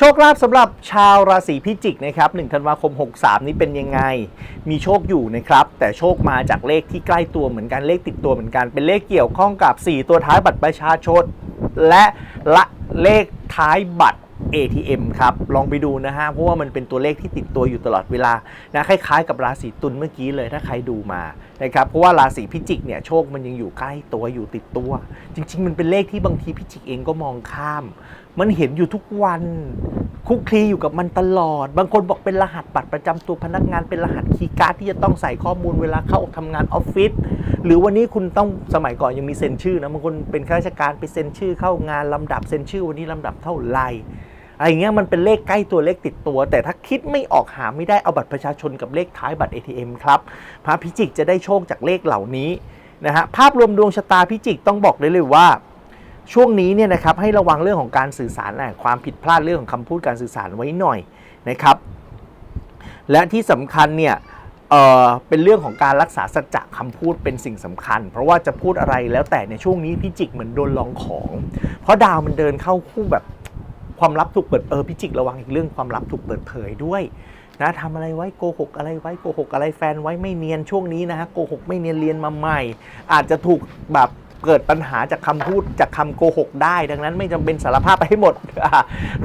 โชคลาภสำหรับชาวราศีพิจิกนะครับ1ธันวาคม 63 นี้เป็นยังไง มีโชคอยู่นะครับ แต่โชคมาจากเลขที่ใกล้ตัวเหมือนกันเลขติดตัวเหมือนกัน เป็นเลขเกี่ยวข้องกับ 4 ตัวท้ายบัตรประชาชนและละเลขท้ายบัตร ATM ครับ ลองไปดูนะฮะ เพราะว่ามันเป็นตัวเลขที่ติดตัวอยู่ตลอดเวลานะคล้ายๆกับราศีตุลเมื่อกี้เลยถ้าใครดูมานะครับเพราะว่าราศีพิจิกเนี่ยโชคมันยังอยู่ใกล้ตัวอยู่ติดตัว จริง ๆ มันเป็นเลขที่บางทีพิจิกเองก็มองข้าม มันเห็นอยู่ทุกวันคุกคลีอยู่กับมันตลอด บางคนบอกเป็นรหัสบัตรประจำตัวพนักงานเป็นรหัสคีย์การ์ดที่จะต้องใส่ข้อมูลเวลาเข้าทำงานออฟฟิศหรือวันนี้คุณต้องสมัยก่อนยังมีเซ็นชื่อนะบางคนเป็นข้าราชการไปเซ็นชื่อเข้างานลำดับเซ็นชื่อวันนี้ลำดับเท่าไหร่ อะไรอย่างเงี้ยมันเป็นเลขใกล้ตัวเลขติดตัว แต่ถ้าคิดไม่ออกหาไม่ได้เอาบัตรประชาชนกับเลขท้ายบัตร ATM ครับพระพิจิกจะได้โชคจากเลขเหล่านี้นะฮะภาพรวมดวงชะตาพิจิกต้องบอกได้เลยว่า ช่วงนี้เนี่ยนะครับให้ระวังเรื่องของการสื่อสารนะความผิดพลาดเรื่องของคำพูดการสื่อสารไว้หน่อยนะครับ และที่สำคัญเนี่ยเเป็นเรื่องของการรักษาสัจจะคำพูดเป็นสิ่งสำคัญ เพราะว่าจะพูดอะไรแล้วแต่ในช่วงนี้พิจิกเหมือนโดนลองของ เพราะดาวมันเดินเข้าคู่แบบ ความลับถูกเปิดเออพิจิกระวังอีกเรื่องความลับถูกเปิดเผยด้วยนะทำอะไรไว้โกหกอะไรไว้โกหกอะไรแฟนไว้ไม่เนียนช่วงนี้นะฮะโกหกไม่เนียนเรียนมาใหม่ อาจจะถูกแบบเกิดปัญหาจากคำพูดจากคำโกหกได้ ดังนั้นไม่จำเป็นสารภาพไปให้หมด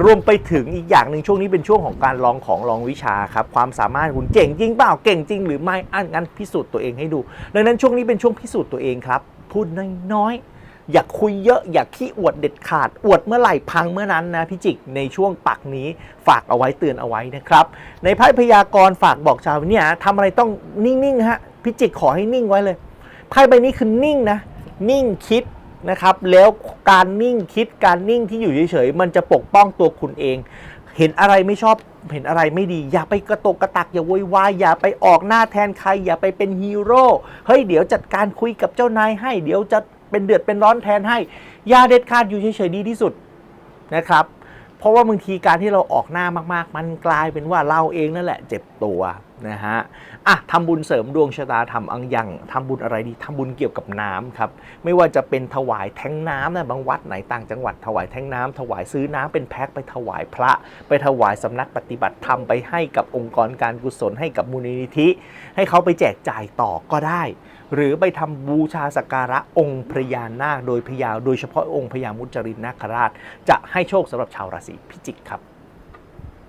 รวมไปถึงอีกอย่างหนึ่งช่วงนี้เป็นช่วงของการลองของลองวิชาครับความสามารถคุณเก่งจริงเปล่าเก่งจริง หรือไม่อันงั้นพิสูจน์ตัวเองให้ดู ดังนั้นช่วงนี้เป็นช่วงพิสูจน์ตัวเองครับพูดน้อยๆ อย่าคุยเยอะอย่าขี้อวดเด็ดขาด อวดเมื่อไหร่พังเมื่อนั้นนะพิจิกในช่วงปักนี้ฝากเอาไว้เตือนเอาไว้นะครับ ในไพ่พยากรณ์ฝากบอกชาวเนี่ยทำอะไรต้องนิ่งๆฮะพิจิกขอให้นิ่งไว้เลยไพ่ใบนี้คือนิ่งนะ นิ่งคิดนะครับแล้วการนิ่งคิดการนิ่งที่อยู่เฉยๆมันจะปกป้องตัวคุณเอง เห็นอะไรไม่ชอบเห็นอะไรไม่ดี อย่าไปกระตกกระตักอย่าโวยวายอย่าไปออกหน้าแทนใคร อย่าไปเป็นฮีโร่เฮ้ยเดี๋ยวจัดการคุยกับเจ้านายให้ เดี๋ยวจะ เป็นเดือดเป็นร้อนแทนให้ยาเด็ดขาดอยู่เฉยๆดีที่สุดนะครับ เพราะว่าบางทีการที่เราออกหน้ามากๆ มันกลายเป็นว่าเราเองนั่นแหละ เจ็บตัว นะฮะอะทำบุญเสริมดวงชะตาทำอังยังทำบุญอะไรดีทำบุญเกี่ยวกับน้ำครับ ไม่ว่าจะเป็นถวายแท้งน้ำนะบางวัดไหนต่างจังหวัดถวายแท้งน้ำถวายซื้อน้ำเป็นแพ็คไปถวายพระ ไปถวายสำนักปฏิบัติธรรมไปให้กับองค์กรการกุศลให้กับมูลนิธิ ให้เขาไปแจกจ่ายต่อก็ได้ หรือไปทำบูชาสักการะองค์พญานาคโดยพญาโดยเฉพาะองค์พญามุจรินนาคราช จะให้โชคสำหรับชาวราศีพิจิกครับ